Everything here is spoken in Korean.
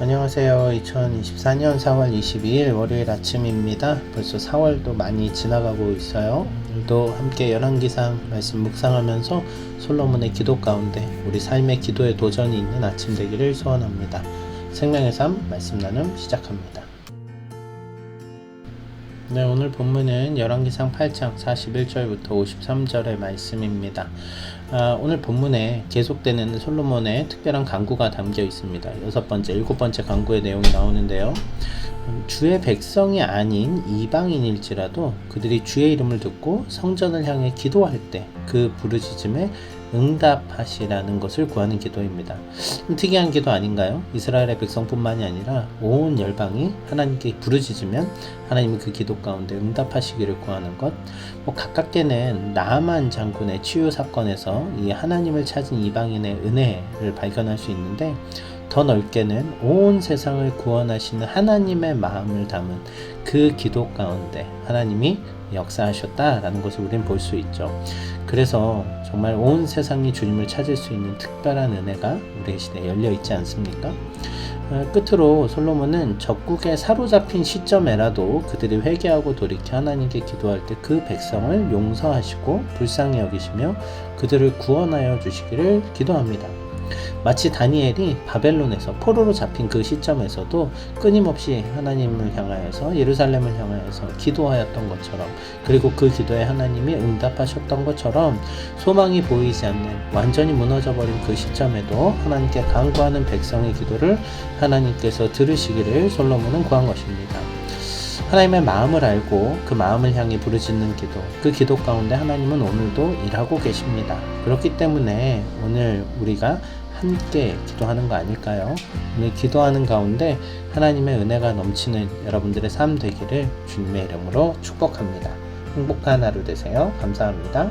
안녕하세요. 2024년 4월 22일 월요일 아침입니다. 벌써 4월도 많이 지나가고 있어요. 오늘도 함께 열왕기상 말씀 묵상하면서 솔로몬의 기도 가운데 우리 삶의 기도에 도전이 있는 아침 되기를 소원합니다. 생명의 삶 말씀 나눔 시작합니다. 네, 오늘 본문은 열왕기상 8장 41절부터 53절의 말씀입니다. 아, 오늘 본문에 계속되는 솔로몬의 특별한 강구가 담겨 있습니다. 여섯 번째, 일곱 번째 강구의 내용이 나오는데요. 음, 주의 백성이 아닌 이방인일지라도 그들이 주의 이름을 듣고 성전을 향해 기도할 때 그 부르짖음에 응답하시라는 것을 구하는 기도입니다. 좀 특이한 기도 아닌가요? 이스라엘의 백성뿐만이 아니라 온 열방이 하나님께 부르짖으면 하나님이 그 기도 가운데 응답하시기를 구하는 것. 뭐 가깝게는 나만 장군의 치유 사건에서 이 하나님을 찾은 이방인의 은혜를 발견할 수 있는데 더 넓게는 온 세상을 구원하시는 하나님의 마음을 담은 그 기도 가운데 하나님이 역사하셨다라는 것을 우리는 볼수 있죠. 그래서 정말 온 세상이 주님을 찾을 수 있는 특별한 은혜가 우리의 시대에 열려 있지 않습니까? 어, 끝으로 솔로몬은 적국에 사로잡힌 시점에라도 그들이 회개하고 돌이켜 하나님께 기도할 때 그 백성을 용서하시고 불쌍히 여기시며 그들을 구원하여 주시기를 기도합니다. 마치 다니엘이 바벨론에서 포로로 잡힌 그 시점에서도 끊임없이 하나님을 향하여서 예루살렘을 향하여서 기도하였던 것처럼 그리고 그 기도에 하나님이 응답하셨던 것처럼 소망이 보이지 않는 완전히 무너져 버린 그 시점에도 하나님께 간구하는 백성의 기도를 하나님께서 들으시기를 솔로몬은 구한 것입니다. 하나님의 마음을 알고 그 마음을 향해 부르짖는 기도, 그 기도 가운데 하나님은 오늘도 일하고 계십니다. 그렇기 때문에 오늘 우리가 함께 기도하는 거 아닐까요? 오늘 기도하는 가운데 하나님의 은혜가 넘치는 여러분들의 삶 되기를 주님의 이름으로 축복합니다. 행복한 하루 되세요. 감사합니다.